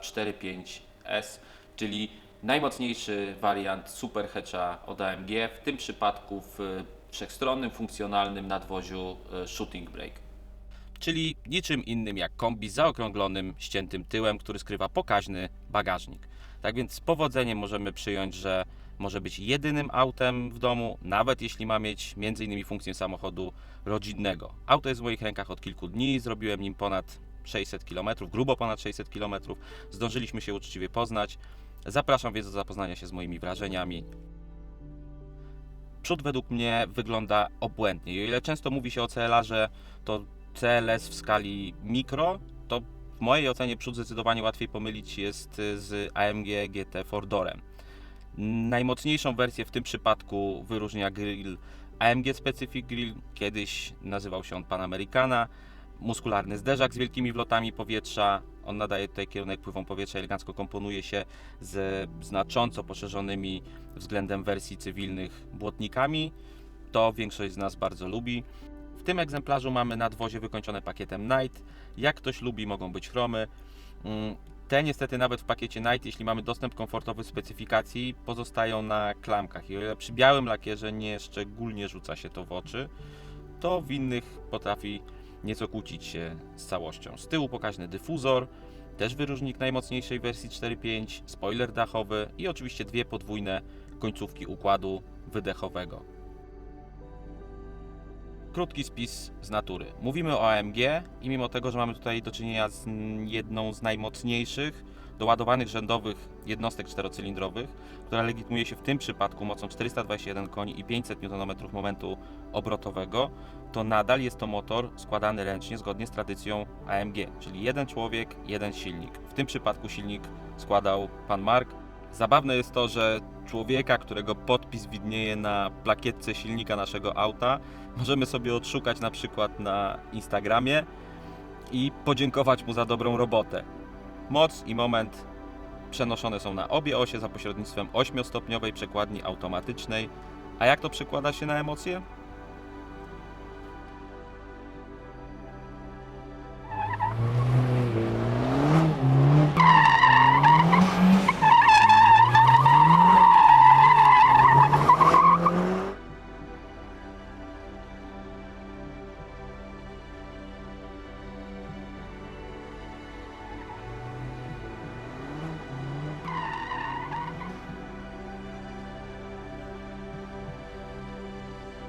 CLA 4.5S, czyli najmocniejszy wariant super hatcha od AMG, w tym przypadku w y, wszechstronnym, funkcjonalnym nadwoziu y, Shooting Brake. Czyli niczym innym jak kombi z zaokrąglonym, ściętym tyłem, który skrywa pokaźny bagażnik. Tak więc z powodzeniem możemy przyjąć, że może być jedynym autem w domu, nawet jeśli ma mieć m.in. funkcję samochodu rodzinnego. Auto jest w moich rękach od kilku dni, zrobiłem nim ponad 600 km, grubo ponad 600 km. Zdążyliśmy się uczciwie poznać. Zapraszam więc do zapoznania się z moimi wrażeniami. Przód według mnie wygląda obłędnie. I o ile często mówi się o CLA, że to CLS w skali mikro, to w mojej ocenie przód zdecydowanie łatwiej pomylić jest z AMG GT Fordorem. Najmocniejszą wersję w tym przypadku wyróżnia grill AMG Specific Grill. Kiedyś nazywał się on Panamericana. Muskularny zderzak z wielkimi wlotami powietrza. On nadaje tutaj kierunek pływom powietrza, elegancko komponuje się z znacząco poszerzonymi względem wersji cywilnych błotnikami. To większość z nas bardzo lubi. W tym egzemplarzu mamy nadwozie wykończone pakietem Night. Jak ktoś lubi, mogą być chromy. Mm, Te niestety nawet w pakiecie Night, jeśli mamy dostęp komfortowy specyfikacji, pozostają na klamkach. I o ile przy białym lakierze nie szczególnie rzuca się to w oczy, to w innych potrafi nieco kłócić się z całością. Z tyłu pokaźny dyfuzor, też wyróżnik najmocniejszej wersji 4.5, spoiler dachowy i oczywiście dwie podwójne końcówki układu wydechowego. Krótki spis z natury. Mówimy o AMG i mimo tego, że mamy tutaj do czynienia z jedną z najmocniejszych doładowanych rzędowych jednostek czterocylindrowych, która legitymuje się w tym przypadku mocą 421 koni i 500 Nm momentu obrotowego, to nadal jest to motor składany ręcznie zgodnie z tradycją AMG, czyli jeden człowiek, jeden silnik. W tym przypadku silnik składał pan Mark. Zabawne jest to, że człowieka, którego podpis widnieje na plakietce silnika naszego auta, możemy sobie odszukać na przykład na Instagramie i podziękować mu za dobrą robotę. Moc i moment przenoszone są na obie osie za pośrednictwem 8-stopniowej przekładni automatycznej. A jak to przekłada się na emocje?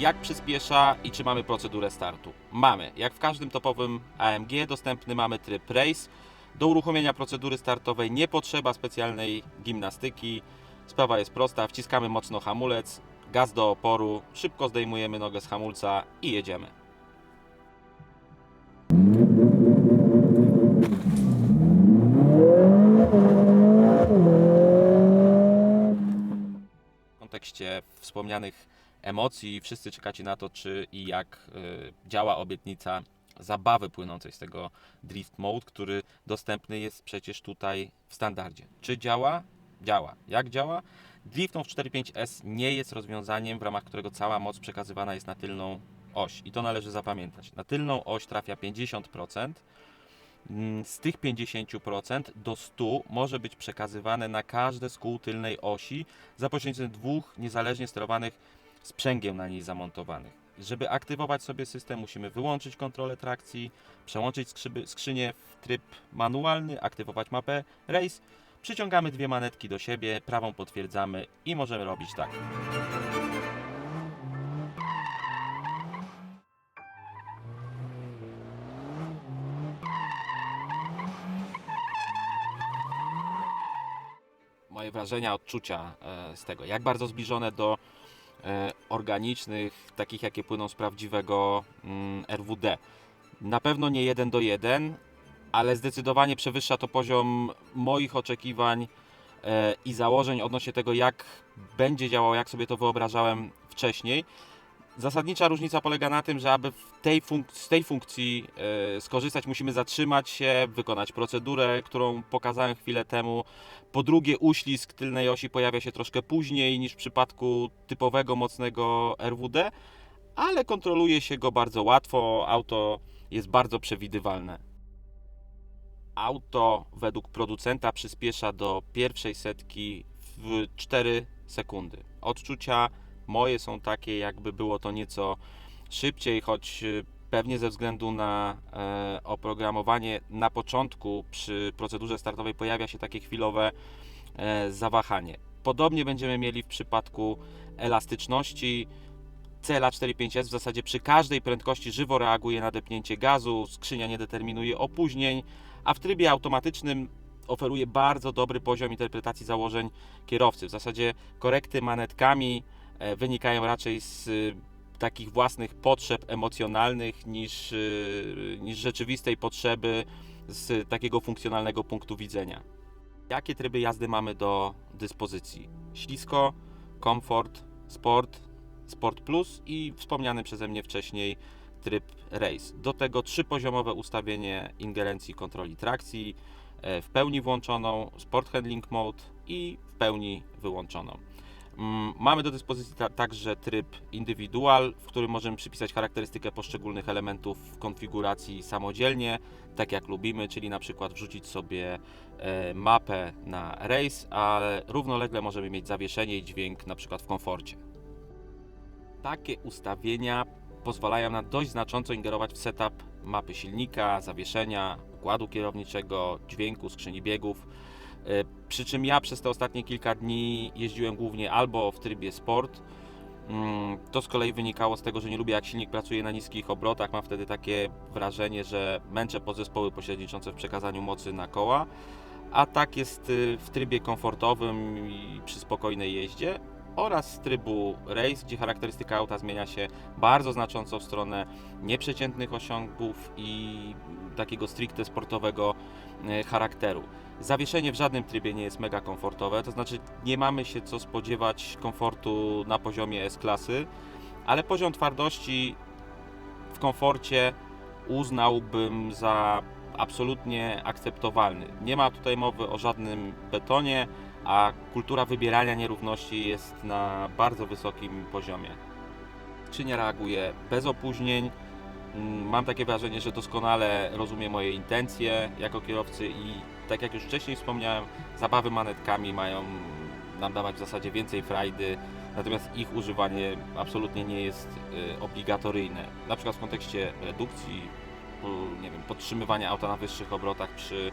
Jak przyspiesza i czy mamy procedurę startu? Mamy. Jak w każdym topowym AMG dostępny mamy tryb race. Do uruchomienia procedury startowej nie potrzeba specjalnej gimnastyki. Sprawa jest prosta. Wciskamy mocno hamulec, gaz do oporu, szybko zdejmujemy nogę z hamulca i jedziemy. W kontekście wspomnianych emocji, wszyscy czekacie na to, czy i jak y, działa obietnica zabawy płynącej z tego Drift Mode, który dostępny jest przecież tutaj w standardzie. Czy działa? Działa. Jak działa? Drift Mode 4.5S nie jest rozwiązaniem, w ramach którego cała moc przekazywana jest na tylną oś. I to należy zapamiętać. Na tylną oś trafia 50%. Mm, Z tych 50% do 100 może być przekazywane na każde z kół tylnej osi za pośrednictwem dwóch niezależnie sterowanych sprzęgiem na niej zamontowanych. Żeby aktywować sobie system, musimy wyłączyć kontrolę trakcji, przełączyć skrzyby, skrzynię w tryb manualny, aktywować mapę Race, przyciągamy dwie manetki do siebie, prawą potwierdzamy i możemy robić tak. Moje wrażenia, odczucia e, z tego, jak bardzo zbliżone do organicznych, takich jakie płyną z prawdziwego mm, RWD. Na pewno nie jeden do jeden, ale zdecydowanie przewyższa to poziom moich oczekiwań e, i założeń odnośnie tego, jak będzie działało, jak sobie to wyobrażałem wcześniej. Zasadnicza różnica polega na tym, że aby tej z tej funkcji e, skorzystać, musimy zatrzymać się, wykonać procedurę, którą pokazałem chwilę temu. Po drugie, uślizg tylnej osi pojawia się troszkę później niż w przypadku typowego mocnego RWD, ale kontroluje się go bardzo łatwo. Auto jest bardzo przewidywalne. Auto według producenta przyspiesza do pierwszej setki w 4 sekundy. Odczucia moje są takie, jakby było to nieco szybciej, choć y, pewnie ze względu na e, oprogramowanie na początku przy procedurze startowej pojawia się takie chwilowe e, zawahanie. Podobnie będziemy mieli w przypadku elastyczności. CLA 45S w zasadzie przy każdej prędkości żywo reaguje na depnięcie gazu, skrzynia nie determinuje opóźnień, a w trybie automatycznym oferuje bardzo dobry poziom interpretacji założeń kierowcy. W zasadzie korekty manetkami wynikają raczej z y, takich własnych potrzeb emocjonalnych niż, y, niż rzeczywistej potrzeby z takiego funkcjonalnego punktu widzenia. Jakie tryby jazdy mamy do dyspozycji? Ślisko, komfort, sport, sport plus i wspomniany przeze mnie wcześniej tryb race. Do tego trzypoziomowe ustawienie ingerencji kontroli trakcji, e, w pełni włączoną, sport handling mode i w pełni wyłączoną. Mm, Mamy do dyspozycji ta, także tryb indywidual, w którym możemy przypisać charakterystykę poszczególnych elementów w konfiguracji samodzielnie, tak jak lubimy, czyli na przykład wrzucić sobie e, mapę na race, ale równolegle możemy mieć zawieszenie i dźwięk na przykład w komforcie. Takie ustawienia pozwalają na dość znacząco ingerować w setup mapy silnika, zawieszenia, układu kierowniczego, dźwięku, skrzyni biegów. E, Przy czym ja przez te ostatnie kilka dni jeździłem głównie albo w trybie sport. Mm, To z kolei wynikało z tego, że nie lubię jak silnik pracuje na niskich obrotach. Mam wtedy takie wrażenie, że męczę podzespoły pośredniczące w przekazaniu mocy na koła. A tak jest y, w trybie komfortowym i przy spokojnej jeździe oraz z trybu race, gdzie charakterystyka auta zmienia się bardzo znacząco w stronę nieprzeciętnych osiągów i takiego stricte sportowego e, charakteru. Zawieszenie w żadnym trybie nie jest mega komfortowe, to znaczy nie mamy się co spodziewać komfortu na poziomie S-klasy, ale poziom twardości w komforcie uznałbym za absolutnie akceptowalny. Nie ma tutaj mowy o żadnym betonie, a kultura wybierania nierówności jest na bardzo wysokim poziomie. Skrzynia reaguje bez opóźnień. Mm, Mam takie wrażenie, że doskonale rozumie moje intencje jako kierowcy i tak jak już wcześniej wspomniałem, zabawy manetkami mają nam dawać w zasadzie więcej frajdy, natomiast ich używanie absolutnie nie jest y, obligatoryjne. Na przykład w kontekście redukcji, y, nie wiem, podtrzymywania auta na wyższych obrotach przy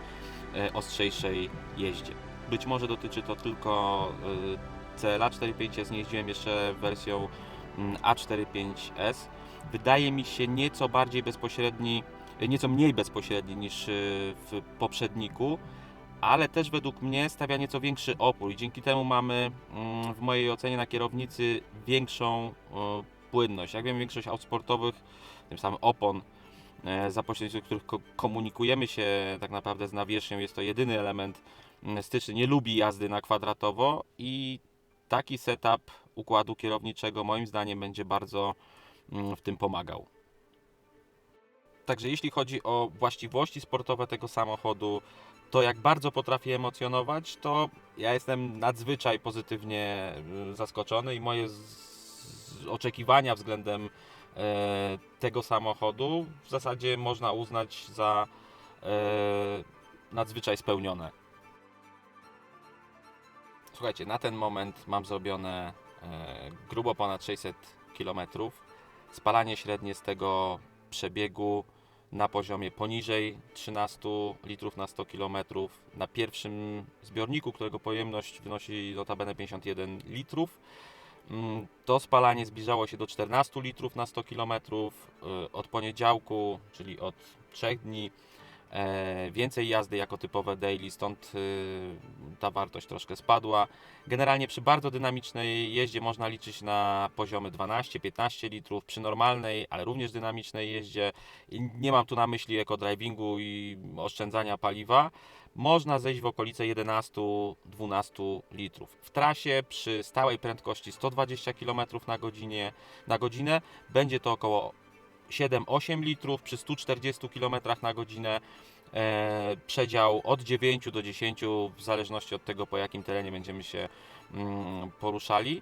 y, ostrzejszej jeździe. Być może dotyczy to tylko CLA 4.5S, nie jeździłem jeszcze wersją mm, A45S. Wydaje mi się nieco bardziej bezpośredni, nieco mniej bezpośredni niż y, w poprzedniku, ale też według mnie stawia nieco większy opór i dzięki temu mamy mm, w mojej ocenie na kierownicy większą płynność. Jak wiem, większość aut sportowych, tym samym opon, e, za pośrednictwem których ko- komunikujemy się tak naprawdę z nawierzchnią, jest to jedyny element mm, styczny, nie lubi jazdy na kwadratowo i taki setup układu kierowniczego moim zdaniem będzie bardzo mm, w tym pomagał. Także jeśli chodzi o właściwości sportowe tego samochodu, to jak bardzo potrafi emocjonować, to ja jestem nadzwyczaj pozytywnie y, zaskoczony i moje oczekiwania względem e, tego samochodu w zasadzie można uznać za e, nadzwyczaj spełnione. Słuchajcie, na ten moment mam zrobione e, grubo ponad 600 km. Spalanie średnie z tego przebiegu na poziomie poniżej 13 litrów na 100 km. Na pierwszym zbiorniku, którego pojemność wynosi notabene 51 litrów, mm, to spalanie zbliżało się do 14 litrów na 100 km. Od poniedziałku, czyli od 3 dni, więcej jazdy jako typowe daily, stąd y, ta wartość troszkę spadła. Generalnie przy bardzo dynamicznej jeździe można liczyć na poziomy 12-15 litrów, przy normalnej, ale również dynamicznej jeździe, nie mam tu na myśli eco-drivingu i oszczędzania paliwa, można zejść w okolice 11-12 litrów. W trasie przy stałej prędkości 120 km na, na godzinę będzie to około 7-8 litrów, przy 140 km na godzinę e, przedział od 9 do 10, w zależności od tego po jakim terenie będziemy się mm, poruszali,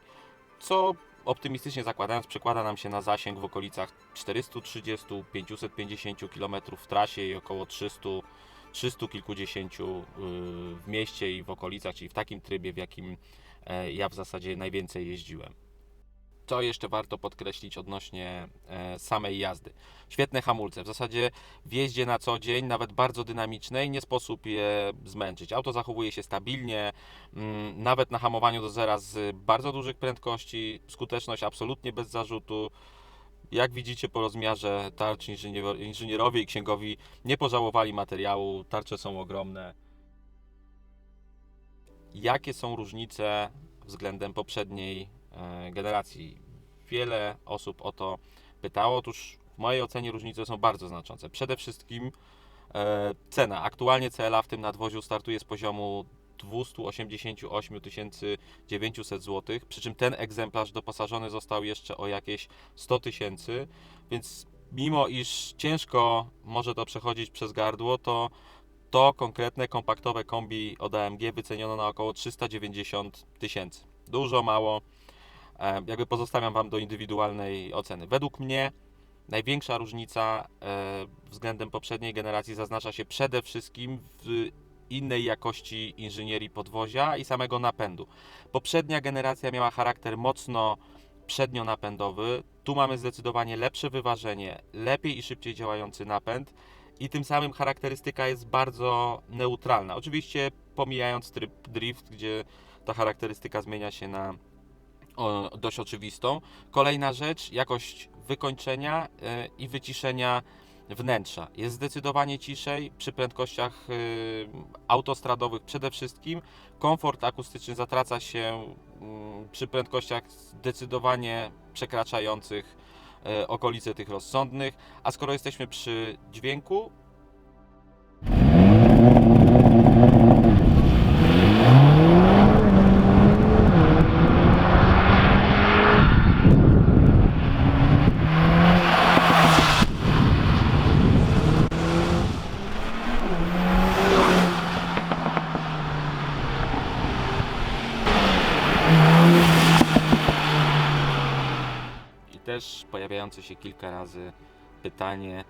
co optymistycznie zakładając przekłada nam się na zasięg w okolicach 430-550 km w trasie i około 300 300 kilkudziesięciu y, w mieście i w okolicach, czyli w takim trybie, w jakim e, ja w zasadzie najwięcej jeździłem. Co jeszcze warto podkreślić odnośnie e, samej jazdy? Świetne hamulce. W zasadzie w jeździe na co dzień, nawet bardzo dynamicznej, nie sposób je zmęczyć. Auto zachowuje się stabilnie, mm, nawet na hamowaniu do zera z bardzo dużych prędkości, skuteczność absolutnie bez zarzutu. Jak widzicie po rozmiarze tarcz inżyniero- inżynierowie i księgowi nie pożałowali materiału, tarcze są ogromne. Jakie są różnice względem poprzedniej generacji? Wiele osób o to pytało. Otóż w mojej ocenie różnice są bardzo znaczące. Przede wszystkim e, cena. Aktualnie CLA w tym nadwoziu startuje z poziomu 288 900 zł, przy czym ten egzemplarz doposażony został jeszcze o jakieś 100 tysięcy, więc mimo iż ciężko może to przechodzić przez gardło, to to konkretne kompaktowe kombi od AMG wyceniono na około 390 tysięcy. Dużo, mało, e, jakby pozostawiam Wam do indywidualnej oceny. Według mnie największa różnica e, względem poprzedniej generacji zaznacza się przede wszystkim w innej jakości inżynierii podwozia i samego napędu. Poprzednia generacja miała charakter mocno przednionapędowy. Tu mamy zdecydowanie lepsze wyważenie, lepiej i szybciej działający napęd i tym samym charakterystyka jest bardzo neutralna. Oczywiście pomijając tryb drift, gdzie ta charakterystyka zmienia się na o, dość oczywistą. Kolejna rzecz, jakość wykończenia e, i wyciszenia wnętrza. Jest zdecydowanie ciszej przy prędkościach y, autostradowych przede wszystkim. Komfort akustyczny zatraca się przy prędkościach zdecydowanie przekraczających e, okolice tych rozsądnych. A skoro jesteśmy przy dźwięku, też pojawiające się kilka razy pytanie,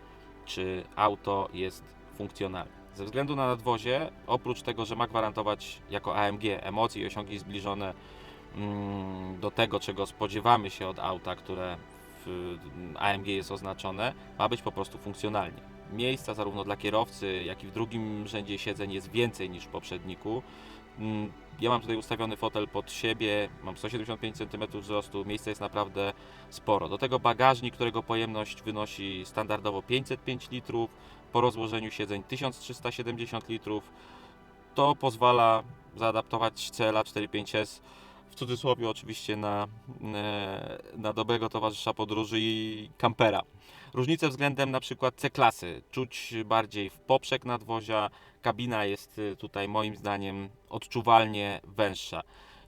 czy auto jest funkcjonalne. Ze względu na nadwozie, oprócz tego, że ma gwarantować jako AMG emocje i osiągi zbliżone mm, do tego, czego spodziewamy się od auta, które w AMG jest oznaczone, ma być po prostu funkcjonalnie. Miejsca zarówno dla kierowcy, jak i w drugim rzędzie siedzeń jest więcej niż w poprzedniku. Mm, Ja mam tutaj ustawiony fotel pod siebie, mam 175 cm wzrostu, miejsca jest naprawdę sporo. Do tego bagażnik, którego pojemność wynosi standardowo 505 litrów, po rozłożeniu siedzeń 1370 litrów. To pozwala zaadaptować CLA 45S w cudzysłowie oczywiście na, e, na dobrego towarzysza podróży i kampera. Różnice względem na przykład C-klasy czuć bardziej w poprzek nadwozia. Kabina jest y, tutaj moim zdaniem odczuwalnie węższa.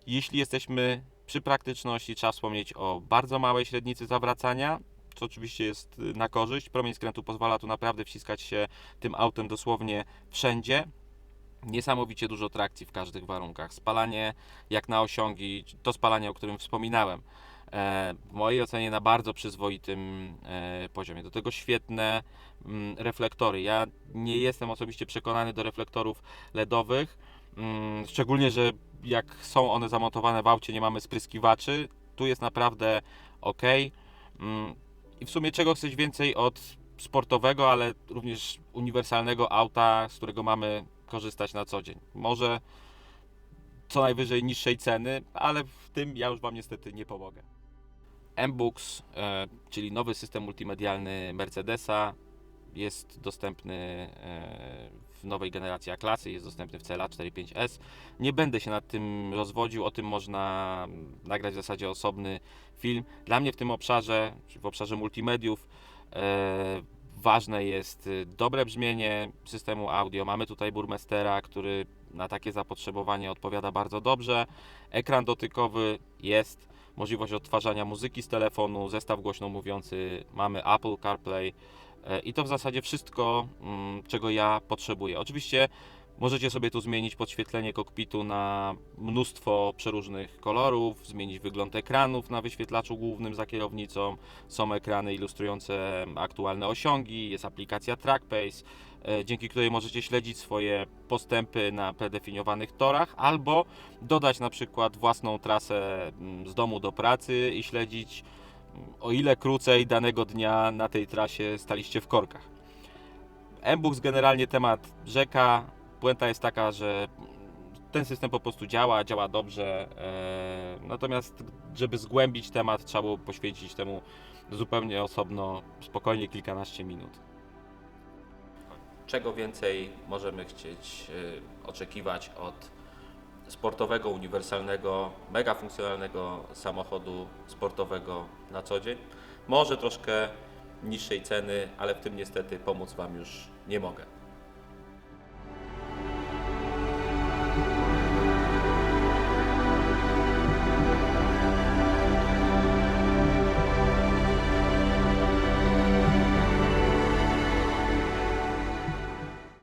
Jeśli jesteśmy przy praktyczności, trzeba wspomnieć o bardzo małej średnicy zawracania, co oczywiście jest y, na korzyść. Promień skrętu pozwala tu naprawdę wciskać się tym autem dosłownie wszędzie. Niesamowicie dużo trakcji w każdych warunkach. Spalanie jak na osiągi, to spalanie, o którym wspominałem, w mojej ocenie na bardzo przyzwoitym e, poziomie. Do tego świetne mm, reflektory. Ja nie jestem osobiście przekonany do reflektorów LEDowych, mm, szczególnie, że jak są one zamontowane w aucie, nie mamy spryskiwaczy. Tu jest naprawdę ok. Mm, I w sumie czego chcesz więcej od sportowego, ale również uniwersalnego auta, z którego mamy korzystać na co dzień. Może co najwyżej niższej ceny, ale w tym ja już Wam niestety nie pomogę. M-Books, e, czyli nowy system multimedialny Mercedesa, jest dostępny e, w nowej generacji A-klasy, jest dostępny w CLA 45S. Nie będę się nad tym rozwodził, o tym można nagrać w zasadzie osobny film. Dla mnie w tym obszarze, w obszarze multimediów, e, ważne jest dobre brzmienie systemu audio. Mamy tutaj Burmestera, który na takie zapotrzebowanie odpowiada bardzo dobrze. Ekran dotykowy jest, możliwość odtwarzania muzyki z telefonu, zestaw głośno mówiący, mamy Apple CarPlay e, i to w zasadzie wszystko, mm, czego ja potrzebuję. Oczywiście Możecie sobie tu zmienić podświetlenie kokpitu na mnóstwo przeróżnych kolorów, zmienić wygląd ekranów na wyświetlaczu głównym za kierownicą. Są ekrany ilustrujące aktualne osiągi, jest aplikacja TrackPace, e, dzięki której możecie śledzić swoje postępy na predefiniowanych torach, albo dodać na przykład własną trasę mm, z domu do pracy i śledzić mm, o ile krócej danego dnia na tej trasie staliście w korkach. Mbux generalnie temat rzeka. Puenta jest taka, że ten system po prostu działa, działa dobrze. e, Natomiast, żeby zgłębić temat, trzeba było poświęcić temu zupełnie osobno, spokojnie kilkanaście minut. Czego więcej możemy chcieć e, oczekiwać od sportowego, uniwersalnego, mega funkcjonalnego samochodu sportowego na co dzień? Może troszkę niższej ceny, ale w tym niestety pomóc Wam już nie mogę.